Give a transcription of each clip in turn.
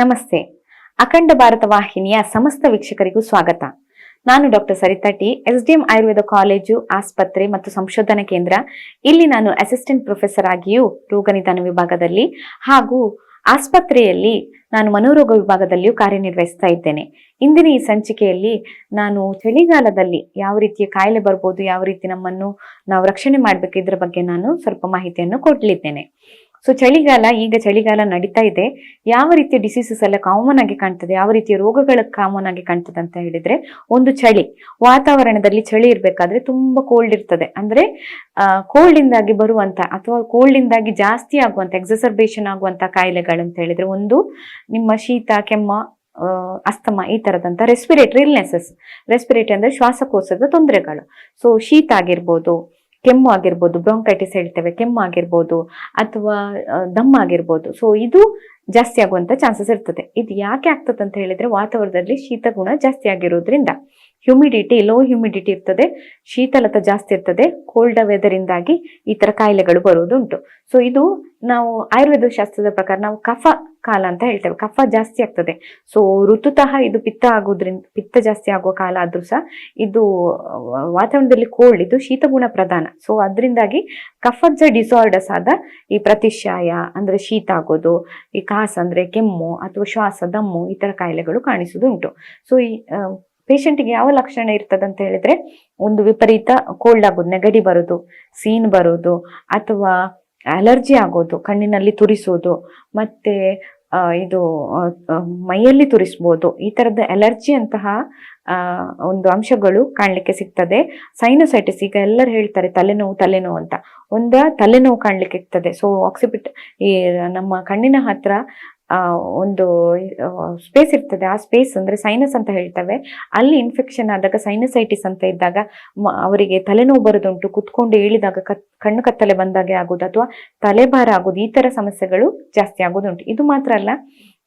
ನಮಸ್ತೆ. ಅಖಂಡ ಭಾರತ ವಾಹಿನಿಯ ಸಮಸ್ತ ವೀಕ್ಷಕರಿಗೂ ಸ್ವಾಗತ. ನಾನು doctor Saritha T, SDM Ayurveda college, ಆಸ್ಪತ್ರೆ ಮತ್ತು ಸಂಶೋಧನಾ ಕೇಂದ್ರ. ಇಲ್ಲಿ ನಾನು ಅಸಿಸ್ಟೆಂಟ್ ಪ್ರೊಫೆಸರ್ ಆಗಿಯೂ ರೋಗ ನಿಧಾನ ವಿಭಾಗದಲ್ಲಿ ಹಾಗೂ ಆಸ್ಪತ್ರೆಯಲ್ಲಿ ನಾನು ಮನೋರೋಗ ವಿಭಾಗದಲ್ಲಿಯೂ ಕಾರ್ಯನಿರ್ವಹಿಸ್ತಾ ಇದ್ದೇನೆ. ಇಂದಿನ ಈ ಸಂಚಿಕೆಯಲ್ಲಿ ನಾನು ಚಳಿಗಾಲದಲ್ಲಿ ಯಾವ ರೀತಿಯ ಕಾಯಿಲೆ ಬರ್ಬೋದು, ಯಾವ ರೀತಿ ನಮ್ಮನ್ನು ನಾವು ರಕ್ಷಣೆ ಮಾಡಬೇಕು, ಇದರ ಬಗ್ಗೆ ನಾನು ಸ್ವಲ್ಪ ಮಾಹಿತಿಯನ್ನು ಕೊಡ್ಲಿದ್ದೇನೆ. ಸೊ ಚಳಿಗಾಲ ಈಗ ಚಳಿಗಾಲ ನಡೀತಾ ಇದೆ. ಯಾವ ರೀತಿಯ ಡಿಸೀಸಸ್ ಎಲ್ಲ ಕಾಮನ್ ಆಗಿ ಕಾಣ್ತದೆ? ಯಾವ ರೀತಿಯ ರೋಗಗಳ ಕಾಮನ್ ಆಗಿ ಕಾಣ್ತದೆ ಅಂತ ಹೇಳಿದ್ರೆ, ಒಂದು ಚಳಿ. ವಾತಾವರಣದಲ್ಲಿ ಚಳಿ ಇರಬೇಕಾದ್ರೆ ತುಂಬಾ ಕೋಲ್ಡ್ ಇರ್ತದೆ. ಅಂದ್ರೆ ಕೋಲ್ಡ್ ಇಂದಾಗಿ ಬರುವಂತ ಅಥವಾ ಕೋಲ್ಡ್ ಇಂದಾಗಿ ಜಾಸ್ತಿ ಆಗುವಂತ ಎಕ್ಸಸರ್ಬೇಷನ್ ಆಗುವಂತ ಕಾಯಿಲೆಗಳು ಅಂತ ಹೇಳಿದ್ರೆ ಒಂದು ನಿಮ್ಮ ಶೀತ, ಕೆಮ್ಮ ಅಸ್ತಮ ಈ ತರದಂತ ರೆಸ್ಪಿರೇಟರಿ ಇಲ್ನೆಸಸ್ ರೆಸ್ಪಿರೇಟರಿ ಅಂದ್ರೆ ಶ್ವಾಸಕೋಶದ ತೊಂದರೆಗಳು. ಸೊ ಶೀತ ಆಗಿರ್ಬೋದು ಕೆಮ್ಮು ಆಗಿರ್ಬೋದು ಬ್ರೋಂಕೈಟಿಸ್ ಹೇಳ್ತೇವೆ, ಕೆಮ್ಮು ಆಗಿರ್ಬೋದು ಅಥವಾ ದಮ್ಮ ದಮ್ ಆಗಿರ್ಬೋದು. ಸೊ ಇದು ಜಾಸ್ತಿ ಆಗುವಂತ ಚಾನ್ಸಸ್ ಇರ್ತದೆ. ಇದು ಯಾಕೆ ಆಗ್ತದೆ ಅಂತ ಹೇಳಿದ್ರೆ ವಾತಾವರಣದಲ್ಲಿ ಶೀತ ಗುಣ ಜಾಸ್ತಿ ಆಗಿರೋದ್ರಿಂದ. ಹ್ಯುಮಿಡಿಟಿ ಲೋ ಹ್ಯುಮಿಡಿಟಿ ಇರ್ತದೆ, ಶೀತಲತ ಜಾಸ್ತಿ ಇರ್ತದೆ ಕೋಲ್ಡ್ ವೆದರ್ ಇಂದಾಗಿ ಈ ತರ ಕಾಯಿಲೆಗಳು ಬರುವುದುಂಟು. ಸೊ ಇದು ನಾವು ಆಯುರ್ವೇದ ಶಾಸ್ತ್ರದ ಪ್ರಕಾರ ನಾವು ಕಫ ಕಾಲ ಅಂತ ಹೇಳ್ತೇವೆ. ಕಫ ಜಾಸ್ತಿ ಆಗ್ತದೆ. ಸೊ ಋತುತಃ ಇದು ಪಿತ್ತ ಆಗೋದ್ರಿಂದ, ಪಿತ್ತ ಜಾಸ್ತಿ ಆಗುವ ಕಾಲ ಆದ್ರೂ ಸಹ ಇದು ವಾತಾವರಣದಲ್ಲಿ ಕೋಲ್ಡ್ ಇದು ಶೀತಗುಣ ಪ್ರಧಾನ. ಸೊ ಅದರಿಂದಾಗಿ ಕಫದ ಡಿಸಾರ್ಡರ್ಸ್ ಆದ ಈ ಪ್ರತಿಶಾಯ, ಅಂದ್ರೆ ಶೀತ ಆಗೋದು, ಈ ಕಾಸ ಅಂದ್ರೆ ಕೆಮ್ಮು ಅಥವಾ ಶ್ವಾಸ, ದಮ್ಮು ಈ ತರ ಕಾಯಿಲೆಗಳು ಕಾಣಿಸುವುದು ಉಂಟು. ಸೊ ಈ ಪೇಷಂಟ್ಗೆ ಯಾವ ಲಕ್ಷಣ ಇರ್ತದೆ ಅಂತ ಹೇಳಿದ್ರೆ ಒಂದು ವಿಪರೀತ ಕೋಲ್ಡ್ ಆಗೋದು, ನೆಗಡಿ ಬರೋದು, ಸೀನ್ ಬರೋದು ಅಥವಾ ಅಲರ್ಜಿ ಆಗೋದು, ಕಣ್ಣಿನಲ್ಲಿ ತುರಿಸೋದು, ಮತ್ತೆ ಇದು ಮೈಯಲ್ಲಿ ತುರಿಸ್ಬೋದು. ಈ ತರದ ಅಲರ್ಜಿ ಅಂತಹ ಒಂದು ಅಂಶಗಳು ಕಾಣ್ಲಿಕ್ಕೆ ಸಿಗ್ತದೆ. ಸೈನಸೈಟಿಸ್, ಈಗ ಎಲ್ಲರೂ ಹೇಳ್ತಾರೆ ತಲೆನೋವು ತಲೆನೋವು ಅಂತ. ಒಂದ ತಲೆನೋವು ಕಾಣ್ಲಿಕ್ಕೆ ಸಿಗ್ತದೆ. ಸೊ ಆಕ್ಸಿಪಿಟ್ ಈ, ನಮ್ಮ ಕಣ್ಣಿನ ಹತ್ರ ಒಂದು ಸ್ಪೇಸ್ ಇರ್ತದೆ. ಆ ಸ್ಪೇಸ್ ಅಂದ್ರೆ ಸೈನಸ್ ಅಂತ ಹೇಳ್ತವೆ. ಅಲ್ಲಿ ಇನ್ಫೆಕ್ಷನ್ ಆದಾಗ ಸೈನಸೈಟಿಸ್ ಅಂತ ಇದ್ದಾಗ ಅವರಿಗೆ ತಲೆನೋವು ಬರೋದುಂಟು. ಕುತ್ಕೊಂಡು ಇಳಿದಾಗ ಕತ್, ಕಣ್ಣು ಕತ್ತಲೆ ಬಂದಾಗೆ ಆಗೋದು ಅಥವಾ ತಲೆಭಾರ ಆಗೋದು ಈ ತರ ಸಮಸ್ಯೆಗಳು ಜಾಸ್ತಿ ಆಗೋದುಂಟು ಇದು ಮಾತ್ರ ಅಲ್ಲ.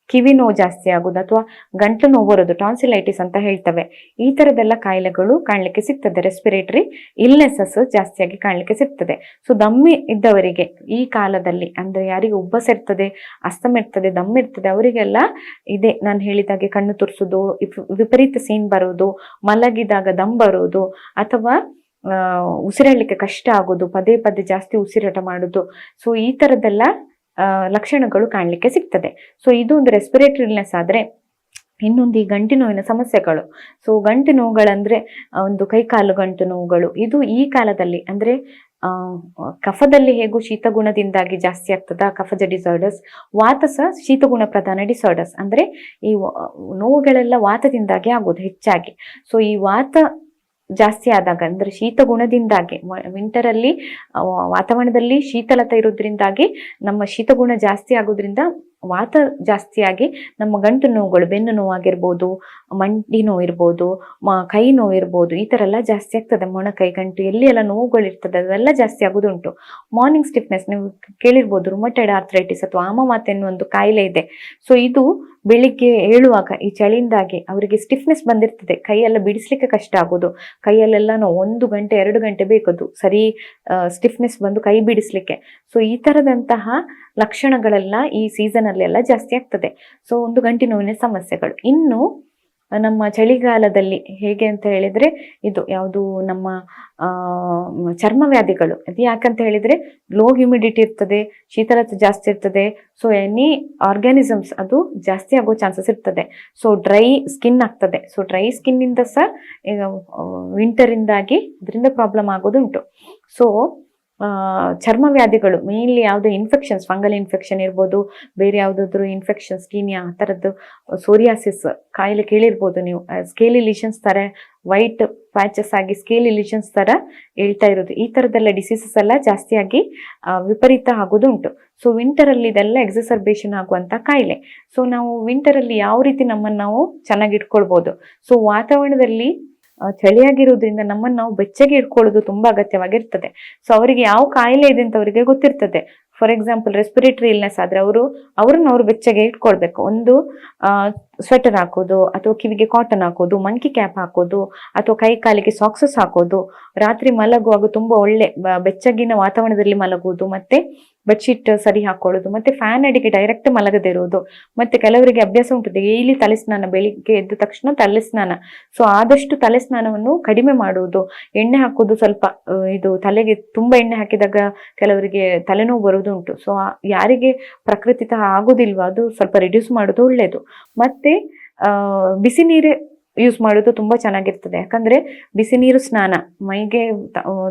ಕಿವಿ ನೋವು ಜಾಸ್ತಿ ಆಗೋದು ಅಥವಾ ಗಂಟಲು ನೋವು ಬರೋದು ಟಾನ್ಸಿಲೈಟಿಸ್ ಅಂತ ಹೇಳ್ತವೆ. ಈ ತರದೆಲ್ಲ ಕಾಯಿಲೆಗಳು ಕಾಣಲಿಕ್ಕೆ ಸಿಗ್ತದೆ ರೆಸ್ಪಿರೇಟರಿ ಇಲ್ನೆಸಸ್ ಜಾಸ್ತಿಯಾಗಿ ಕಾಣಲಿಕ್ಕೆ ಸಿಗ್ತದೆ. ಸೊ ದಮ್ಮಿ ಇದ್ದವರಿಗೆ ಈ ಕಾಲದಲ್ಲಿ ಅಂದ್ರೆ ಯಾರಿಗೆ ಉಬ್ಬಸ ಇರ್ತದೆ ಅಸ್ತಮ ಇರ್ತದೆ ದಮ್ ಇರ್ತದೆ ಅವರಿಗೆಲ್ಲ ಇದೆ. ನಾನು ಹೇಳಿದಾಗೆ ಕಣ್ಣು ತುರಿಸೋದು ವಿಪರೀತ ಸೀನ್ ಬರೋದು ಮಲಗಿದಾಗ ದಮ್ ಬರೋದು ಅಥವಾ ಉಸಿರಾಡಲಿಕ್ಕೆ ಕಷ್ಟ ಆಗೋದು ಪದೇ ಪದೇ ಜಾಸ್ತಿ ಉಸಿರಾಟ ಮಾಡೋದು. ಸೊ ಈ ತರದೆಲ್ಲ ಆ, ಲಕ್ಷಣಗಳು ಕಾಣಲಿಕ್ಕೆ ಸಿಗ್ತದೆ. ಸೊ ಇದು ಒಂದು ರೆಸ್ಪಿರೇಟರಿ ಇಲ್ನೆಸ್ ಆದರೆ ಇನ್ನೊಂದು ಈ ಗಂಟು ನೋವಿನ ಸಮಸ್ಯೆಗಳು. ಸೊ ಗಂಟು ನೋವುಗಳಂದರೆ ಒಂದು ಕೈಕಾಲು ಗಂಟು ನೋವುಗಳು. ಇದು ಈ ಕಾಲದಲ್ಲಿ ಅಂದ್ರೆ ಕಫದಲ್ಲಿ ಹೇಗೂ ಶೀತಗುಣದಿಂದಾಗಿ ಜಾಸ್ತಿ ಆಗ್ತದ ಕಫದ ಡಿಸಾರ್ಡರ್ಸ್ ವಾತ ಸಹ ಶೀತಗುಣ ಪ್ರಧಾನ ಡಿಸಾರ್ಡರ್ಸ್ ಅಂದ್ರೆ ಈ ನೋವುಗಳೆಲ್ಲ ವಾತದಿಂದಾಗಿ ಆಗೋದು ಹೆಚ್ಚಾಗಿ. ಸೊ ಈ ವಾತ ಜಾಸ್ತಿ ಆದಾಗ, ಅಂದ್ರೆ ಶೀತ ಗುಣದಿಂದಾಗಿ ವಿಂಟರ್ ಅಲ್ಲಿ ವಾತಾವರಣದಲ್ಲಿ ಶೀತಲತೆ ಇರೋದ್ರಿಂದಾಗಿ, ನಮ್ಮ ಶೀತ ಗುಣ ಜಾಸ್ತಿ ಆಗೋದ್ರಿಂದ ವಾತ ಜಾಸ್ತಿಯಾಗಿ ನಮ್ಮ ಗಂಟು ನೋವುಗಳು, ಬೆನ್ನು ನೋವಾಗಿರ್ಬೋದು, ಮಂಡಿ ನೋವು ಇರ್ಬೋದು ಕೈ ನೋವು ಇರ್ಬೋದು ಈ ತರ ಎಲ್ಲ ಜಾಸ್ತಿ ಆಗ್ತದೆ. ಮೊಣಕೈ, ಗಂಟು, ಎಲ್ಲಿ ಎಲ್ಲ ನೋವುಗಳು ಇರ್ತದೆ ಅದೆಲ್ಲ ಜಾಸ್ತಿ ಆಗೋದುಂಟು. ಮಾರ್ನಿಂಗ್ ಸ್ಟಿಫ್ನೆಸ್ ನೀವು ಕೇಳಿರ್ಬೋದು ರುಮಟೈಡ್ ಆರ್ಥ್ರೈಟಿಸ್ ಅಥವಾ ಆಮವಾತ ಎನ್ನುವ ಒಂದು ಕಾಯಿಲೆ ಇದೆ. ಸೊ ಇದು ಬೆಳಿಗ್ಗೆ ಏಳುವಾಗ ಈ ಚಳಿಯಿಂದಾಗಿ ಅವರಿಗೆ ಸ್ಟಿಫ್ನೆಸ್ ಬಂದಿರ್ತದೆ. ಕೈಯೆಲ್ಲ ಬಿಡಿಸ್ಲಿಕ್ಕೆ ಕಷ್ಟ ಆಗೋದು. ಕೈಯಲ್ಲೆಲ್ಲ ಒಂದು ಗಂಟೆ, ಎರಡು ಗಂಟೆ ಬೇಕದು ಸರಿ ಸ್ಟಿಫ್ನೆಸ್ ಬಂದು ಕೈ ಬಿಡಿಸ್ಲಿಕ್ಕೆ. ಸೊ ಈ ತರದಂತಹ ಲಕ್ಷಣಗಳೆಲ್ಲ ಈ ಸೀಸನ್ ಅಲ್ಲಿ ಎಲ್ಲ ಜಾಸ್ತಿ ಆಗ್ತದೆ. ಸೊ ಒಂದು ಗಂಟೆ ನೋವಿನ ಸಮಸ್ಯೆಗಳು. ಇನ್ನು ನಮ್ಮ ಚಳಿಗಾಲದಲ್ಲಿ ಹೇಗೆ ಅಂತ ಹೇಳಿದ್ರೆ ಇದು ಯಾವುದು ನಮ್ಮ ಚರ್ಮ ವ್ಯಾಧಿಗಳು. ಅದು ಯಾಕಂತ ಹೇಳಿದ್ರೆ ಲೋ ಹ್ಯುಮಿಡಿಟಿ ಇರ್ತದೆ, ಶೀತಲತೆ ಜಾಸ್ತಿ ಇರ್ತದೆ. ಸೊ ಎನಿ ಆರ್ಗ್ಯಾನಿಸಮ್ಸ್ ಅದು ಜಾಸ್ತಿ ಆಗೋ ಚಾನ್ಸಸ್ ಇರ್ತದೆ. ಸೊ ಡ್ರೈ ಸ್ಕಿನ್ ಆಗ್ತದೆ. ಸೊ ಡ್ರೈ ಸ್ಕಿನ್ನಿಂದ ಸಹ, ಈಗ ವಿಂಟರ್ ಇಂದಾಗಿ ಇದರಿಂದ ಪ್ರಾಬ್ಲಮ್ ಆಗೋದುಂಟು. ಸೊ ಚರ್ಮ ವ್ಯಾಧಿಗಳು ಮೇನ್ಲಿ ಯಾವುದೇ ಇನ್ಫೆಕ್ಷನ್ಸ್ ಫಂಗಲ್ ಇನ್ಫೆಕ್ಷನ್ ಇರ್ಬೋದು, ಬೇರೆ ಯಾವುದಾದ್ರು ಇನ್ಫೆಕ್ಷನ್ ಸ್ಕೀನಿಯಾ ಆ ಥರದ್ದು ಸೋರಿಯಾಸಿಸ್ ಕಾಯಿಲೆ ಕೇಳಿರ್ಬೋದು ನೀವು. ಸ್ಕೇಲಿ ಲಿಷನ್ಸ್ ತರ ವೈಟ್ ಪ್ಯಾಚಸ್ ಆಗಿ ಸ್ಕೇಲಿ ಲಿಷನ್ಸ್ ತರ ಹೇಳ್ತಾ ಇರೋದು. ಈ ಥರದ್ದೆಲ್ಲ ಡಿಸೀಸಸ್ ಎಲ್ಲ ಜಾಸ್ತಿಯಾಗಿ ವಿಪರೀತ ಆಗೋದು ಉಂಟು. ಸೊ ವಿಂಟರಲ್ಲಿ ಇದೆಲ್ಲ ಎಕ್ಸಸರ್ಬೇಷನ್ ಆಗುವಂಥ ಕಾಯಿಲೆ. ಸೊ ನಾವು ವಿಂಟರಲ್ಲಿ ಯಾವ ರೀತಿ ನಮ್ಮನ್ನು ನಾವು ಚೆನ್ನಾಗಿ ಇಟ್ಕೊಳ್ಬೋದು ಸೊ ವಾತಾವರಣದಲ್ಲಿ ಚಳಿಯಾಗಿರೋದ್ರಿಂದ ನಮ್ಮನ್ನು ನಾವು ಬೆಚ್ಚಗೆ ಇಟ್ಕೊಳ್ಳೋದು ತುಂಬಾ ಅಗತ್ಯವಾಗಿರ್ತದೆ. ಸೊ ಅವರಿಗೆ ಯಾವ ಕಾಯಿಲೆ ಇದೆ ಅಂತ ಅವರಿಗೆ ಗೊತ್ತಿರ್ತದೆ. ಫಾರ್ ಎಕ್ಸಾಂಪಲ್ ರೆಸ್ಪಿರೇಟರಿ ಇಲ್ನೆಸ್ ಆದ್ರೆ ಅವರು, ಅವ್ರನ್ನ ಅವ್ರು ಬೆಚ್ಚಗೆ ಇಟ್ಕೊಳ್ಬೇಕು. ಒಂದು ಸ್ವೆಟರ್ ಹಾಕೋದು, ಅಥವಾ ಕಿವಿಗೆ ಕಾಟನ್ ಹಾಕೋದು ಮಂಕಿ ಕ್ಯಾಪ್ ಹಾಕೋದು, ಅಥವಾ ಕೈ ಕಾಲಿಗೆ ಸಾಕ್ಸಸ್ ಹಾಕೋದು, ರಾತ್ರಿ ಮಲಗುವಾಗ ತುಂಬಾ ಒಳ್ಳೆ ಬೆಚ್ಚಗಿನ ವಾತಾವರಣದಲ್ಲಿ ಮಲಗುವುದು, ಮತ್ತೆ ಬೆಡ್ಶೀಟ್ ಸರಿ ಹಾಕೊಳ್ಳೋದು, ಮತ್ತೆ ಫ್ಯಾನ್ ಅಡಿಗೆ ಡೈರೆಕ್ಟ್ ಮಲಗದೇ ಇರೋದು, ಮತ್ತೆ ಕೆಲವರಿಗೆ ಅಭ್ಯಾಸ ಉಂಟು ಡೈಲಿ ತಲೆ ಸ್ನಾನ ಬೆಳಿಗ್ಗೆ ಎದ್ದ ತಕ್ಷಣ ತಲೆ ಸ್ನಾನ ಸೊ ಆದಷ್ಟು ತಲೆ ಸ್ನಾನವನ್ನು ಕಡಿಮೆ ಮಾಡುವುದು, ಎಣ್ಣೆ ಹಾಕೋದು ಸ್ವಲ್ಪ ಇದು ತಲೆಗೆ ತುಂಬಾ ಎಣ್ಣೆ ಹಾಕಿದಾಗ ಕೆಲವರಿಗೆ ತಲೆನೋವು ಬರುವುದು ಉಂಟು ಸೊ ಯಾರಿಗೆ ಪ್ರಕೃತಿತ ಆಗೋದಿಲ್ವ, ಅದು ಸ್ವಲ್ಪ ರಿಡ್ಯೂಸ್ ಮಾಡೋದು ಒಳ್ಳೆಯದು. ಮತ್ತೆ ಆ, ಬಿಸಿ ನೀರು ಯೂಸ್ ಮಾಡೋದು ತುಂಬಾ ಚೆನ್ನಾಗಿರ್ತದೆ. ಯಾಕಂದ್ರೆ ಬಿಸಿ ನೀರು ಸ್ನಾನ, ಮೈಗೆ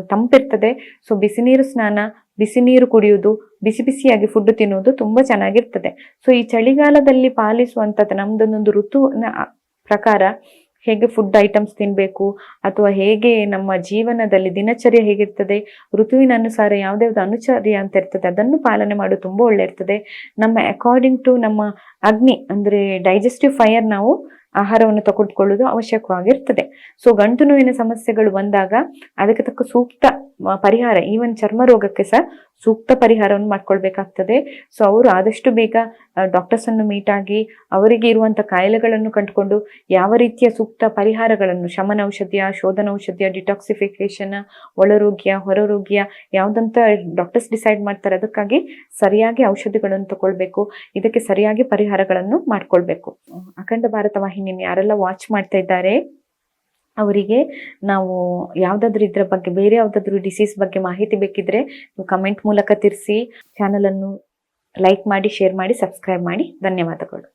ತಂಪಿರ್ತದೆ. ಸೊ ಬಿಸಿ ನೀರು ಸ್ನಾನ, ಬಿಸಿ ನೀರು ಕುಡಿಯುವುದು ಬಿಸಿ ಬಿಸಿಯಾಗಿ ಫುಡ್ ತಿನ್ನುವುದು ತುಂಬಾ ಚೆನ್ನಾಗಿರ್ತದೆ. ಸೊ ಈ ಚಳಿಗಾಲದಲ್ಲಿ ಪಾಲಿಸುವಂತದ್ದು ನಮ್ದೊಂದೊಂದು ಋತುವಿನ ಪ್ರಕಾರ ಹೇಗೆ ಫುಡ್ ಐಟಮ್ಸ್ ತಿನ್ಬೇಕು, ಅಥವಾ ಹೇಗೆ ನಮ್ಮ ಜೀವನದಲ್ಲಿ ದಿನಚರ್ಯ ಹೇಗಿರ್ತದೆ ಋತುವಿನ ಅನುಸಾರ ಯಾವುದ್ಯಾವ್ದು ಅನುಚರ್ಯ ಅಂತ ಇರ್ತದೆ, ಅದನ್ನು ಪಾಲನೆ ಮಾಡೋದು ತುಂಬಾ ಒಳ್ಳೆ ಇರ್ತದೆ. ನಮ್ಮ ಅಕಾರ್ಡಿಂಗ್ ಟು ನಮ್ಮ ಅಗ್ನಿ, ಅಂದ್ರೆ ಡೈಜೆಸ್ಟಿವ್ ಫೈರ್ ನಾವು ಆಹಾರವನ್ನು ತಗೊಳ್ಕೊಳ್ಳೋದು ಅವಶ್ಯಕವಾಗಿರ್ತದೆ. ಸೊ ಗಂಟು ನೋವಿನ ಸಮಸ್ಯೆಗಳು ಬಂದಾಗ ಅದಕ್ಕೆ ತಕ್ಕ ಸೂಕ್ತ ಪರಿಹಾರ ಈವನ್ ಚರ್ಮ ರೋಗಕ್ಕೆ ಸಹ ಸೂಕ್ತ ಪರಿಹಾರವನ್ನು ಮಾಡ್ಕೊಳ್ಬೇಕಾಗ್ತದೆ. ಸೊ ಅವರು ಆದಷ್ಟು ಬೇಗ ಡಾಕ್ಟರ್ಸ್ ಅನ್ನು ಮೀಟ್ ಆಗಿ ಅವರಿಗೆ ಇರುವಂತ ಕಾಯಿಲೆಗಳನ್ನು ಕಂಡುಕೊಂಡು ಯಾವ ರೀತಿಯ ಸೂಕ್ತ ಪರಿಹಾರಗಳನ್ನು ಶಮನ ಔಷಧಿಯ ಶೋಧನ ಔಷಧಿಯ ಡಿಟಾಕ್ಸಿಫಿಕೇಶನ್ ಒಳರೋಗ್ಯ, ಹೊರರೋಗ್ಯ, ಯಾವ್ದಂತ ಡಾಕ್ಟರ್ಸ್ ಡಿಸೈಡ್ ಮಾಡ್ತಾರೆ, ಅದಕ್ಕಾಗಿ ಸರಿಯಾಗಿ ಔಷಧಿಗಳನ್ನು ತಗೊಳ್ಬೇಕು. ಇದಕ್ಕೆ ಸರಿಯಾಗಿ ಪರಿಹಾರಗಳನ್ನು ಮಾಡ್ಕೊಳ್ಬೇಕು. ಅಖಂಡ ಭಾರತ ವಾಹಿನಿಯನ್ನು ಯಾರೆಲ್ಲ ವಾಚ್ ಮಾಡ್ತಾ ಇದ್ದಾರೆ, ಅವರಿಗೆ ನಾವು ಯಾವುದಾದ್ರೂ ಇದ್ರ ಬಗ್ಗೆ, ಬೇರೆ ಯಾವ್ದಾದ್ರು ಡಿಸೀಸ್ ಬಗ್ಗೆ ಮಾಹಿತಿ ಬೇಕಿದ್ರೆ ಕಮೆಂಟ್ ಮೂಲಕ ತಿಳಿಸಿ ಚಾನಲನ್ನು ಲೈಕ್ ಮಾಡಿ ಶೇರ್ ಮಾಡಿ ಸಬ್ಸ್ಕ್ರೈಬ್ ಮಾಡಿ. ಧನ್ಯವಾದಗಳು.